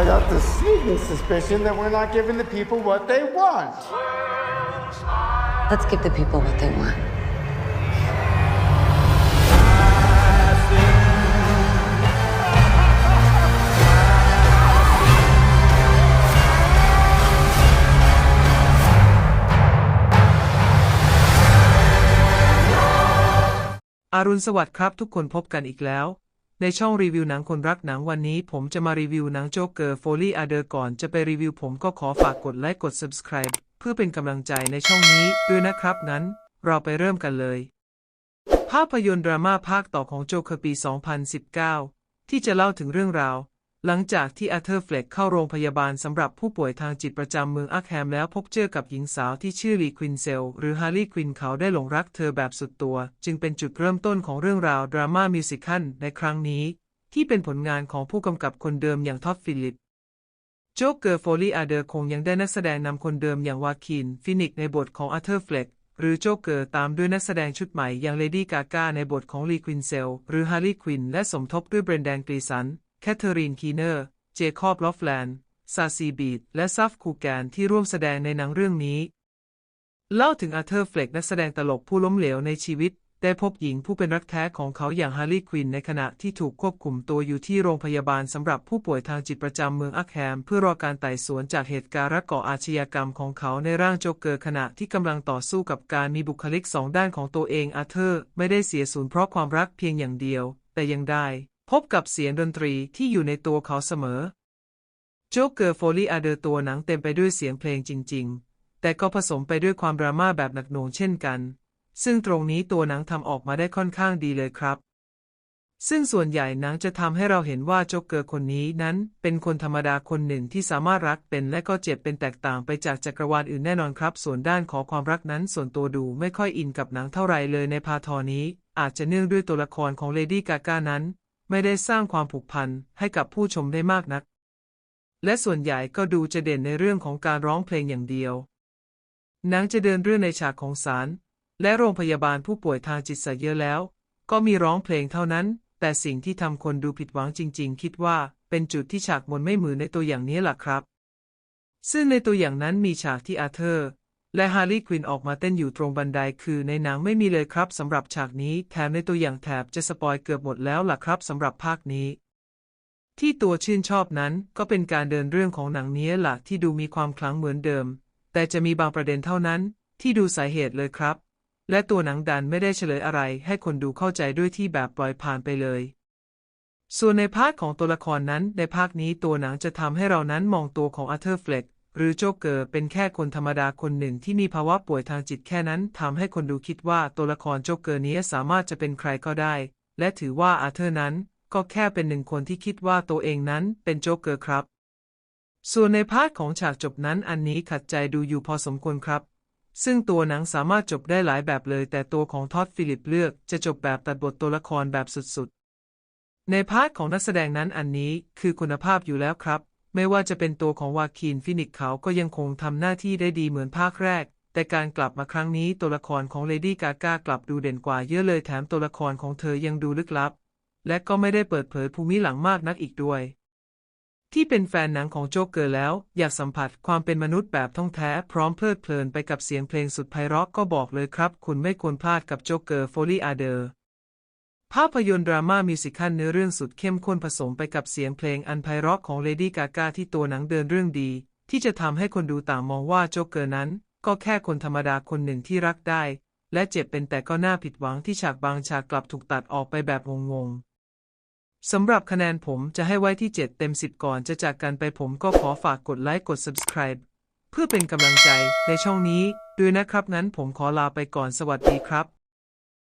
I got the sneaking suspicion that we're not giving the people what they want. Let's give the people what they want. อารุณสวัสดิ์ครับทุกคนพบกันอีกแล้ว ในช่องรีวิวหนังคนรักหนังวันนี้ผมจะมารีวิวหนังโจ๊กเกอร์โฟลี่อาเดอร์ก่อนจะไปรีวิวผมก็ขอฝากกดไลค์กด subscribe เพื่อเป็นกำลังใจในช่องนี้ด้วยนะครับงั้น เราไปเริ่มกันเลย ภาพยนตร์ดราม่าภาคต่อของโจ๊กเกอร์ปี 2019 ที่จะเล่าถึงเรื่องราว หลังจากที่อาเธอร์เฟล็กเข้าโรงพยาบาลสำหรับผู้ป่วยทางจิตประจำเมืองอัคแฮมแล้วพบเจอกับหญิงสาวที่ชื่อลีควินเซล หรือฮาร์ลีควินเขาได้หลงรักเธอแบบสุดตัว จึงเป็นจุดเริ่มต้นของเรื่องราวดราม่ามิวสิคัลในครั้งนี้ ที่เป็นผลงานของผู้กำกับคนเดิมอย่างท็อดฟิลิปโจ๊กเกอร์โฟลีอาเดอร์คงยังได้นักแสดงนำคนเดิมอย่างวาคินฟินิกในบทของอาเธอร์เฟล็กหรือโจ๊กเกอร์ตามด้วยนักแสดงชุดใหม่อย่างเลดี้กาก้าในบทของลีควินเซล หรือฮาร์ลีควินและสมทบด้วยเบรนแดนกรีสัน แคทเธอรีนคีเนอร์ เจคอบลอฟแลนด์ ซาซีบีด และซัฟคูแกนที่ร่วมแสดงในหนังเรื่องนี้ เล่าถึงอาเธอร์เฟล็กนักแสดงตลกผู้ล้มเหลวในชีวิต ได้พบหญิงผู้เป็นรักแท้ของเขาอย่างฮาร์ลีควินในขณะที่ถูกควบคุมตัวอยู่ที่โรงพยาบาลสำหรับผู้ป่วยทางจิตประจำเมืองอัคแฮม เพื่อรอการไต่สวนจากเหตุการณ์รักก่ออาชญากรรมของเขาในร่างโจกเกอร์ขณะที่กำลังต่อสู้กับการมีบุคลิกสองด้านของตัวเองอาเธอร์ ไม่ได้เสียสูญเพราะความรักเพียงอย่างเดียว แต่ยังได้ พบกับเสียงดนตรีที่อยู่ในตัวเขาเสมอ โจ๊กเกอร์โฟลีอาเดอร์ตัวหนังเต็มไปด้วยเสียงเพลงจริง ๆ แต่ก็ผสมไปด้วยความดราม่าแบบหนักหน่วงเช่นกัน ซึ่งตรงนี้ตัวหนังทำออกมาได้ค่อนข้างดีเลยครับ ซึ่งส่วนใหญ่หนังจะทำให้เราเห็นว่าโจ๊กเกอร์คนนี้นั้นเป็นคนธรรมดาคนหนึ่งที่สามารถรักเป็นและก็เจ็บเป็นแตกต่างไปจากจักรวาลอื่นแน่นอนครับ ส่วนด้านของความรักนั้นส่วนตัวดูไม่ค่อยอินกับหนังเท่าไหร่เลยในพาทอนี้อาจจะเนื่องด้วยตัวละครของเลดี้กาก้านั้น ไม่ได้สร้างความผูกพันให้กับผู้ชมได้มากนัก และส่วนใหญ่ก็ดูจะเด่นในเรื่องของการร้องเพลงอย่างเดียวหนังจะเดินเรื่องในฉากของศาลและโรงพยาบาลผู้ป่วยทางจิตซะเยอะแล้ว ก็มีร้องเพลงเท่านั้น แต่สิ่งที่ทำคนดูผิดหวังจริง ๆ คิดว่าเป็นจุดที่ฉากมนไม่เหมือนในตัวอย่างนี้แหละครับ ซึ่งในตัวอย่างนั้นมีฉากที่อาเธอร์ และฮาร์ลีควินออกมาเต้นอยู่ตรงบันไดคือในหนังไม่มีเลยครับสำหรับฉากนี้แถมในตัวอย่างแถบจะสปอยเกือบหมดแล้วล่ะครับสำหรับภาคนี้ ที่ตัวชื่นชอบนั้นก็เป็นการเดินเรื่องของหนังนี้ล่ะที่ดูมีความคลังเหมือนเดิม แต่จะมีบางประเด็นเท่านั้น ที่ดูสาเหตุเลยครับ และตัวหนังดันไม่ได้เฉลยอะไรให้คนดูเข้าใจด้วยที่แบบปล่อยผ่านไปเลย ส่วนในพาร์ทของตัวละครนั้นในภาคนี้ตัวหนังจะทำให้เรานั้นมองตัวของอาร์เธอร์เฟล็ก หรือโจ๊กเกอร์เป็นแค่คนธรรมดาคนหนึ่งที่มีภาวะป่วยทางจิตแค่นั้นทำให้คนดูคิดว่าตัวละครโจ๊กเกอร์นี้สามารถจะเป็นใครก็ได้ และถือว่าอาเธอร์นั้นก็แค่เป็นหนึ่งคนที่คิดว่าตัวเองนั้นเป็นโจ๊กเกอร์ครับ ส่วนในพาร์ทของฉากจบนั้นอันนี้ขัดใจดูอยู่พอสมควรครับ ซึ่งตัวหนังสามารถจบได้หลายแบบเลย แต่ตัวของท็อดฟิลิปเลือกจะจบแบบตัดบทตัวละครแบบสุดๆ ในพาร์ทของนักแสดงนั้นอันนี้คือคุณภาพอยู่แล้วครับ ไม่ว่าจะเป็นตัวของวาคีนฟินิกเขาก็ยังคงทำหน้าที่ได้ดีเหมือนภาคแรก แต่การกลับมาครั้งนี้ตัวละครของเลดี้กากากลับดูเด่นกว่าเยอะเลยแถมตัวละครของเธอยังดูลึกลับ และก็ไม่ได้เปิดเผยภูมิหลังมากนักอีกด้วย ที่เป็นแฟนหนังของโจ๊กเกอร์แล้ว อยากสัมผัสความเป็นมนุษย์แบบท่องแท้พร้อมเพลิดเพลินไปกับเสียงเพลงสุดไพเราะก็บอกเลยครับ คุณไม่ควรพลาดกับโจ๊กเกอร์โฟลี่อาเดอร์ ภาพยนตร์ดราม่ามิวสิคัลเนื้อเรื่องสุดเข้มข้นผสมไปกับเสียงเพลงอันไพเราะของเลดี้กากาที่ตัวหนังเดินเรื่องดี ที่จะทำให้คนดูต่างมองว่าโจ๊กเกอร์นั้น ก็แค่คนธรรมดาคนหนึ่งที่รักได้ และเจ็บเป็นแต่ก็น่าผิดหวังที่ฉากบางฉากกลับถูกตัดออกไปแบบงงๆสำหรับคะแนนผมจะให้ไว้ที่ 7 เต็ม 10 ก่อนจะจากกันไปผมก็ขอฝากกดไลค์กด subscribe เพื่อเป็นกำลังใจในช่องนี้ด้วยนะครับงั้นผมขอลาไปก่อนสวัสดีครับ